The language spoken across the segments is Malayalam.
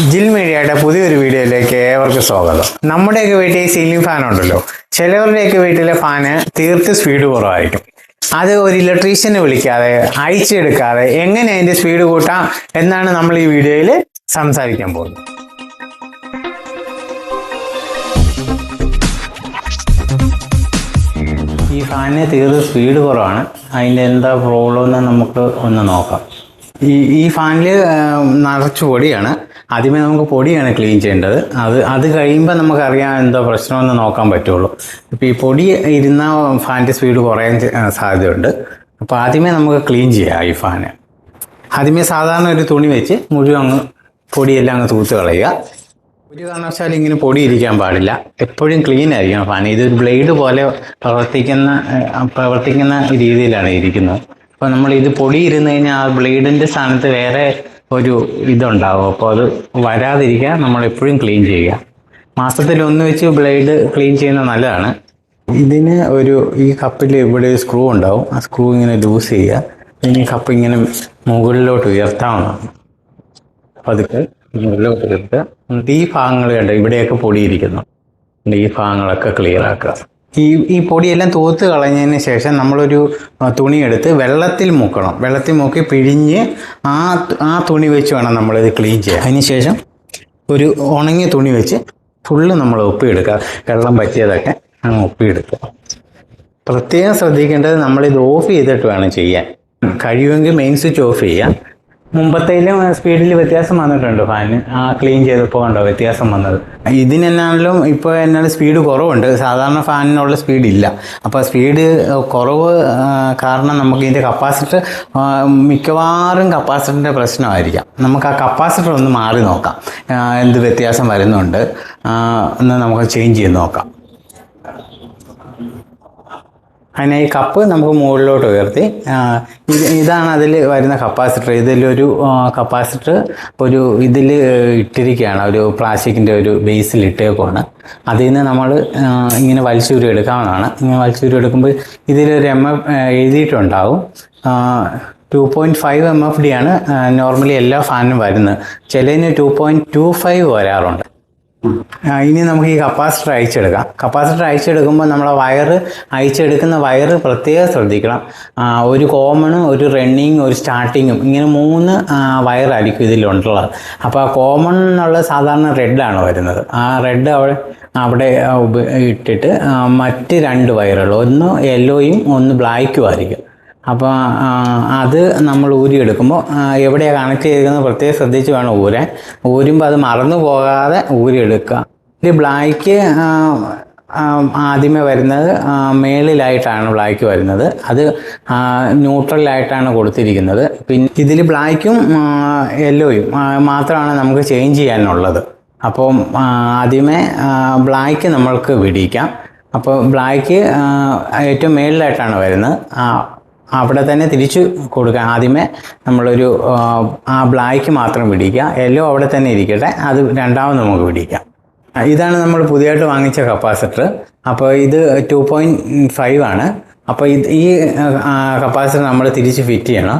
ജിൽ മീഡിയയുടെ പുതിയൊരു വീഡിയോയിലേക്ക് ഏവർക്കും സ്വാഗതം. നമ്മുടെയൊക്കെ വീട്ടിൽ സീലിംഗ് ഫാൻ ഉണ്ടല്ലോ. ചിലവരുടെയൊക്കെ വീട്ടിലെ ഫാന് തീർത്ത് സ്പീഡ് കുറവായിരിക്കും. അത് ഒരു ഇലക്ട്രീഷ്യനെ വിളിക്കാതെ അയച്ചെടുക്കാതെ എങ്ങനെ അതിന്റെ സ്പീഡ് കൂട്ടാം എന്നാണ് നമ്മൾ ഈ വീഡിയോയിൽ സംസാരിക്കാൻ പോകുന്നത്. ഈ ഫാനിന് തീർത്ത് സ്പീഡ് കുറവാണ്. അതിന്റെ എന്താ പ്രോബ്ലം എന്ന് നമുക്ക് ഒന്ന് നോക്കാം. ഈ ഈ ഫാനിൽ നിറച്ചു പൊടിയാണ്. ആദ്യമേ നമുക്ക് പൊടിയാണ് ക്ലീൻ ചെയ്യേണ്ടത്. അത് അത് കഴിയുമ്പോൾ നമുക്കറിയാം എന്തോ പ്രശ്നമെന്ന് നോക്കാൻ പറ്റുള്ളൂ. ഇപ്പോൾ ഈ പൊടി ഇരുന്ന ഫാനിന്റെ സ്പീഡ് കുറയാൻ സാധ്യതയുണ്ട്. അപ്പോൾ ആദ്യമേ നമുക്ക് ക്ലീൻ ചെയ്യാം ഈ ഫാന് ആദ്യമേ സാധാരണ ഒരു തുണി വെച്ച് മുഴുവൻ അങ്ങ് പൊടിയെല്ലാം അങ്ങ് തൂത്ത് കളയുക. ഒരു കാരണവശാലും ഇങ്ങനെ പൊടി ഇരിക്കാൻ പാടില്ല. എപ്പോഴും ക്ലീൻ ആയിരിക്കണം ഫാൻ ഇതൊരു ബ്ലേഡ് പോലെ പ്രവർത്തിക്കുന്ന പ്രവർത്തിക്കുന്ന രീതിയിലാണ് ഇരിക്കുന്നത്. അപ്പോൾ നമ്മൾ ഇത് പൊടി ഇരുന്ന് കഴിഞ്ഞാൽ ആ ബ്ലേഡിന്റെ സ്ഥാനത്ത് വേറെ ഒരു ഇതുണ്ടാവും. അപ്പോൾ അത് വരാതിരിക്കാൻ നമ്മൾ എപ്പോഴും ക്ലീൻ ചെയ്യുക. മാസത്തിൽ ഒന്ന് വെച്ച് ബ്ലേഡ് ക്ലീൻ ചെയ്യുന്നത് നല്ലതാണ്. ഇതിന് ഒരു ഈ കപ്പിൽ ഇവിടെ ഒരു സ്ക്രൂ ഉണ്ടാവും. ആ സ്ക്രൂ ഇങ്ങനെ ലൂസ് ചെയ്യുക. ഈ കപ്പ് ഇങ്ങനെ മുകളിലോട്ട് ഉയർത്താവുന്നതാണ് പതുക്കെ മുകളിലോട്ട് ഉയർത്തുക. ഈ ഭാഗങ്ങൾ കണ്ട്? ഇവിടെയൊക്കെ പൊടിയിരിക്കുന്നു. ഈ ഭാഗങ്ങളൊക്കെ ക്ലിയർ ആക്കുക. ഈ ഈ പൊടിയെല്ലാം തൂത്ത് കളഞ്ഞതിന് ശേഷം നമ്മളൊരു തുണിയെടുത്ത് വെള്ളത്തിൽ മുക്കണം. വെള്ളത്തിൽ മുക്കി പിഴിഞ്ഞ് ആ ആ തുണി വെച്ച് വേണം നമ്മളിത് ക്ലീൻ ചെയ്യാൻ. അതിന് ശേഷം ഒരു ഉണങ്ങിയ തുണി വെച്ച് ഫുള്ള് നമ്മൾ ഒപ്പിയെടുക്കുക വെള്ളം പറ്റിയതൊക്കെ അങ്ങ് ഒപ്പിയെടുക്കുക പ്രത്യേകം ശ്രദ്ധിക്കേണ്ടത് നമ്മളിത് ഓഫ് ചെയ്തിട്ട് വേണം ചെയ്യാൻ. കഴിയുമെങ്കിൽ മെയിൻ സ്വിച്ച് ഓഫ് ചെയ്യാം. മുമ്പത്തേലും സ്പീഡിൽ വ്യത്യാസം വന്നിട്ടുണ്ട് ഫാന്? ആ ക്ലീൻ ചെയ്തപ്പോൾ ഉണ്ടോ വ്യത്യാസം വന്നത്? ഇതിനെന്നാണെങ്കിലും ഇപ്പോൾ എന്നാലും സ്പീഡ് കുറവുണ്ട്. സാധാരണ ഫാനിനുള്ള സ്പീഡ് ഇല്ല. അപ്പോൾ സ്പീഡ് കുറവ് കാരണം നമുക്ക് ഇതിന്റെ കപ്പാസിറ്റർ മിക്കവാറും കപ്പാസിറ്ററിന്റെ പ്രശ്നമായിരിക്കാം. നമുക്ക് ആ കപ്പാസിറ്റർ ഒന്ന് മാറി നോക്കാം. എന്ത് വ്യത്യാസം വരുന്നുണ്ട് എന്ന് നമുക്ക് ചേഞ്ച് ചെയ്ത് നോക്കാം. അതിനെ ഈ കപ്പ് നമുക്ക് മുകളിലോട്ട് ഉയർത്തി. ഇത് ഇതാണ് അതിൽ വരുന്ന കപ്പാസിറ്റർ. ഇതിലൊരു കപ്പാസിറ്റർ ഒരു ഇതിൽ ഇട്ടിരിക്കുകയാണ്. ഒരു പ്ലാസ്റ്റിക്കിന്റെ ഒരു ബേസിൽ ഇട്ടേക്കുവാണ്. അതിൽ നിന്ന് നമ്മൾ ഇങ്ങനെ വലിച്ചൂരി എടുക്കാവുന്നതാണ്. ഇങ്ങനെ വലിച്ചൂരി എടുക്കുമ്പോൾ ഇതിലൊരു M F എഴുതിയിട്ടുണ്ടാവും. Two point five M F D ആണ് നോർമലി എല്ലാ ഫാനും വരുന്നത്. ചിലതിന് ടു പോയിന്റ് ടു ഫൈവ് വരാറുണ്ട്. ഇനി നമുക്ക് ഈ കപ്പാസിറ്റർ അയച്ചെടുക്കാം കപ്പാസിറ്റർ അയച്ചെടുക്കുമ്പോൾ നമ്മളെ വയറ് അയച്ചെടുക്കുന്ന വയറ് പ്രത്യേകം ശ്രദ്ധിക്കണം. ഒരു കോമണും ഒരു റണ്ണിങ് ഒരു സ്റ്റാർട്ടിങ്ങും ഇങ്ങനെ മൂന്ന് വയറായിരിക്കും ഇതിലുണ്ടുള്ളത് അപ്പോൾ ആ കോമൺ എന്നുള്ള സാധാരണ റെഡാണ് വരുന്നത്. ആ റെഡ് അവിടെ അവിടെ ഇട്ടിട്ട് മറ്റ് രണ്ട് വയറുകൾ ഒന്ന് യെല്ലോയും ഒന്ന് ബ്ലാക്കും ആയിരിക്കും. അപ്പോൾ അത് നമ്മൾ ഊരിയെടുക്കുമ്പോൾ എവിടെയാണ് കണക്ട് ചെയ്തിരിക്കുന്നത് പ്രത്യേകം ശ്രദ്ധിച്ച് വേണം ഊരാൻ. ഊരുമ്പോൾ അത് മറന്നു പോകാതെ ഊരിയെടുക്കുക. ഇത് ബ്ലാക്ക് ആദ്യമേ വരുന്നത് മേളിലായിട്ടാണ് ബ്ലാക്ക് വരുന്നത്. അത് ന്യൂട്രലായിട്ടാണ് കൊടുത്തിരിക്കുന്നത്. പിന്നെ ഇതിൽ ബ്ലാക്കും യെല്ലോയും മാത്രമാണ് നമുക്ക് ചേഞ്ച് ചെയ്യാനുള്ളത്. അപ്പോൾ ആദ്യമേ ബ്ലാക്ക് നമ്മൾക്ക് വിടിക്കാം അപ്പോൾ ബ്ലാക്ക് ഏറ്റവും മേളിലായിട്ടാണ് വരുന്നത്. അവിടെ തന്നെ തിരിച്ചു കൊടുക്കുക ആദ്യമേ നമ്മളൊരു ആ, ബ്ലാക്ക് മാത്രം പിടിക്കുക. യെല്ലോ അവിടെ തന്നെ ഇരിക്കട്ടെ. അത് രണ്ടാമത് നമുക്ക് പിടിക്കാം. ഇതാണ് നമ്മൾ പുതിയതായിട്ട് വാങ്ങിച്ച കപ്പാസിറ്റർ. അപ്പോൾ ഇത് ടു പോയിന്റ് ഫൈവ് ആണ്. അപ്പോൾ ഇത് ഈ കപ്പാസിറ്റർ നമ്മൾ തിരിച്ച് ഫിറ്റ് ചെയ്യണം.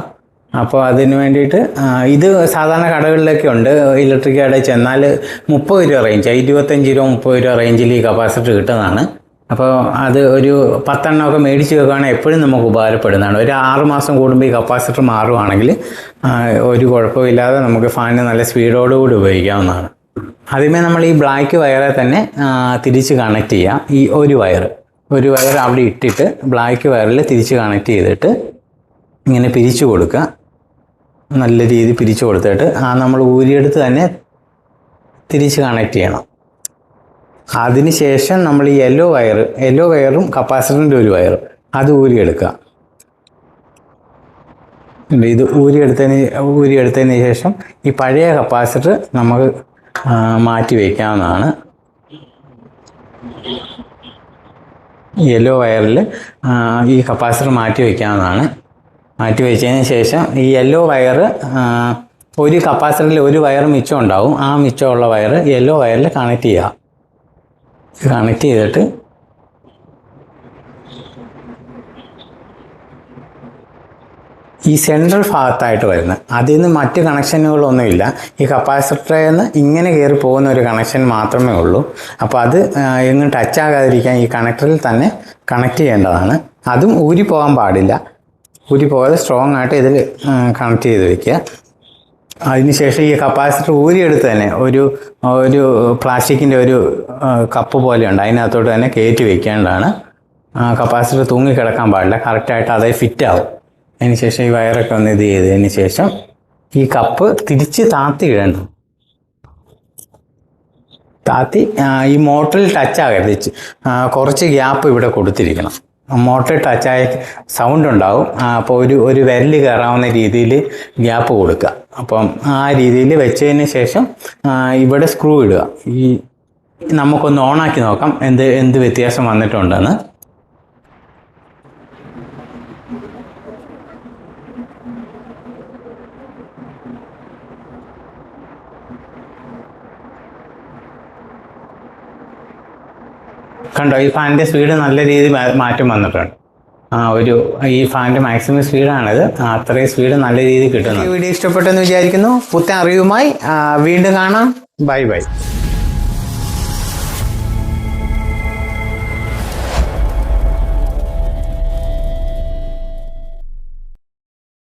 അപ്പോൾ അതിന് വേണ്ടിയിട്ട് ഇത് സാധാരണ കടകളിലൊക്കെ ഉണ്ട്. ഇലക്ട്രിക് കടയിൽ ചെന്നാൽ മുപ്പത് രൂപ റേഞ്ച് ഇരുപത്തഞ്ച് രൂപ മുപ്പത് രൂപ റേഞ്ചിൽ ഈ കപ്പാസിറ്റർ കിട്ടുന്നതാണ്. അപ്പോൾ അത് ഒരു പത്തെണ്ണമൊക്കെ മേടിച്ച് വെക്കുകയാണെങ്കിൽ എപ്പോഴും നമുക്ക് ഉപകാരപ്പെടുന്നതാണ്. ഒരു ആറ് മാസം കൂടുമ്പോൾ ഈ കപ്പാസിറ്റർ മാറുവാണെങ്കിൽ ഒരു കുഴപ്പമില്ലാതെ നമുക്ക് ഫാനിന് നല്ല സ്പീഡോടുകൂടി ഉപയോഗിക്കാവുന്നതാണ്. ആദ്യമേ നമ്മൾ ഈ ബ്ലാക്ക് വയറെ തന്നെ തിരിച്ച് കണക്ട് ചെയ്യാം. ഈ ഒരു വയർ ഒരു വയർ അവിടെ ഇട്ടിട്ട് ബ്ലാക്ക് വയറിൽ തിരിച്ച് കണക്ട് ചെയ്തിട്ട് ഇങ്ങനെ പിരിച്ചു കൊടുക്കുക. നല്ല രീതിയിൽ പിരിച്ചു കൊടുത്തിട്ട് ആ നമ്മൾ ഊരിയെടുത്ത് തന്നെ തിരിച്ച് കണക്ട് ചെയ്യണം. അതിനുശേഷം നമ്മൾ ഈ യെല്ലോ വയർ യെല്ലോ വയറും കപ്പാസിറ്ററിന്റെ ഒരു വയറും അത് ഊരിയെടുക്കുക. ഇത് ഊരിയെടുത്തതിന് ഊരിയെടുത്തതിന് ശേഷം ഈ പഴയ കപ്പാസിറ്റർ നമുക്ക് മാറ്റി വയ്ക്കാവുന്നതാണ് യെല്ലോ വയറിൽ ഈ കപ്പാസിറ്റർ മാറ്റി വയ്ക്കാവുന്നതാണ് മാറ്റി വെച്ചതിന് ശേഷം ഈ യെല്ലോ വയർ ഒരു കപ്പാസിറ്ററിൽ ഒരു വയർ മിച്ചം ഉണ്ടാവും. ആ മിച്ചമുള്ള വയർ യെല്ലോ വയറിൽ കണക്ട് ചെയ്യുക. കണക്ട് ചെയ്തിട്ട് ഈ സെൻട്രൽ ഭാഗത്തായിട്ട് വരുന്നത്. അതിൽ നിന്ന് മറ്റ് കണക്ഷനുകളൊന്നുമില്ല ഈ കപ്പാസിറ്ററിൽ നിന്ന് ഇങ്ങനെ കയറി പോകുന്ന ഒരു കണക്ഷൻ മാത്രമേ ഉള്ളൂ. അപ്പോൾ അത് എങ്ങും ടച്ച് ആകാതിരിക്കാൻ ഈ കണക്ടറിൽ തന്നെ കണക്ട് ചെയ്യേണ്ടതാണ്. അതും ഊരി പോകാൻ പാടില്ല. ഊരി പോകാതെ സ്ട്രോങ് ആയിട്ട് ഇതിൽ കണക്ട് ചെയ്ത് വെക്കുക. അതിനുശേഷം ഈ കപ്പാസിറ്റർ ഊരിയെടുത്ത് തന്നെ ഒരു ഒരു പ്ലാസ്റ്റിക്കിന്റെ ഒരു കപ്പ് പോലെയുണ്ട്. അതിനകത്തോട്ട് തന്നെ കയറ്റി വെക്കേണ്ടതാണ്. കപ്പാസിറ്റർ തൂങ്ങി കിടക്കാൻ പാടില്ല കറക്റ്റായിട്ട് അതേ ഫിറ്റ് ആവും. അതിനുശേഷം ഈ വയറൊക്കെ ഒന്ന് ഇത് ചെയ്തതിന് ശേഷം ഈ കപ്പ് തിരിച്ച് താത്തി ഇടണം. താത്തി ഈ മോട്ടറിൽ ടച്ച് ആകരുത്. കുറച്ച് ഗ്യാപ്പ് ഇവിടെ കൊടുത്തിരിക്കണം. മോട്ടറിൽ ടച്ചായ സൗണ്ട് ഉണ്ടാവും അപ്പോൾ ഒരു ഒരു വിരൽ കയറാവുന്ന രീതിയിൽ ഗ്യാപ്പ് കൊടുക്കുക. അപ്പം ആ രീതിയിൽ വെച്ചതിന് ശേഷം ഇവിടെ സ്ക്രൂ ഇടുക. ഈ നമുക്കൊന്ന് ഓണാക്കി നോക്കാം. എന്ത് എന്ത് വ്യത്യാസം വന്നിട്ടുണ്ടെന്ന്. കണ്ടോ ഈ ഫാനിന്റെ സ്പീഡ് നല്ല രീതിയിൽ മാറ്റം വന്നിട്ടുണ്ട്. ആ ഒരു ഈ ഫാനിന്റെ മാക്സിമം സ്പീഡാണിത്. അത്രയും സ്പീഡ് നല്ല രീതിയിൽ കിട്ടുന്നു വീഡിയോ ഇഷ്ടപ്പെട്ടെന്ന് വിചാരിക്കുന്നു. പുത്തൻ അറിവുമായി വീണ്ടും കാണാം. Bye bye.